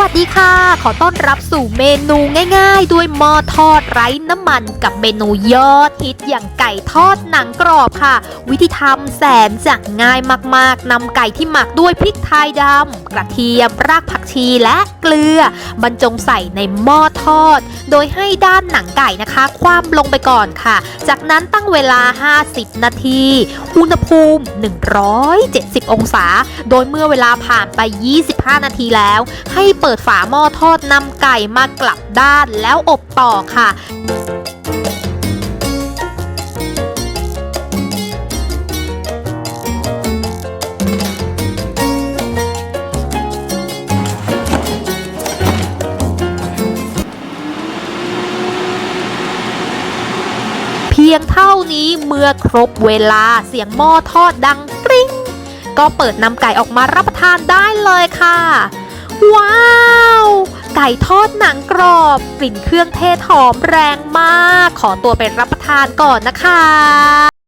วัสดีค่ะ ขอต้อนรับสู่เมนูง่ายๆ ด้วยหม้อทอดไร้น้ำมันกับเมนูยอดฮิตอย่างไก่ทอดหนังกรอบค่ะ วิธีทำแสนจะง่ายมากๆนำไก่ที่หมักด้วยพริกไทยดำกระเทียมรากผักชีและเกลือบรรจงใส่ในหม้อทอด โดยให้ด้านหนังไก่นะคะ คว่ำลงไปก่อนค่ะ จากนั้นตั้งเวลา 50 นาที อุณหภูมิ 170 องศา โดยเมื่อเวลาผ่านไป 25 นาทีแล้ว ให้เปิดิดฝาหม้อทอดนำไก่มากลับด้านแล้วอบต่อค่ะเพียงเท่านี้เมื่อครบเวลาเสียงหม้อทอดดังกริ้ง ก็เปิดนำไก่ออกมารับประทานได้เลยค่ะ ว้าว ไก่ทอดหนังกรอบ กลิ่นเครื่องเทศหอมแรงมาก ขอตัวไปรับประทานก่อนนะคะ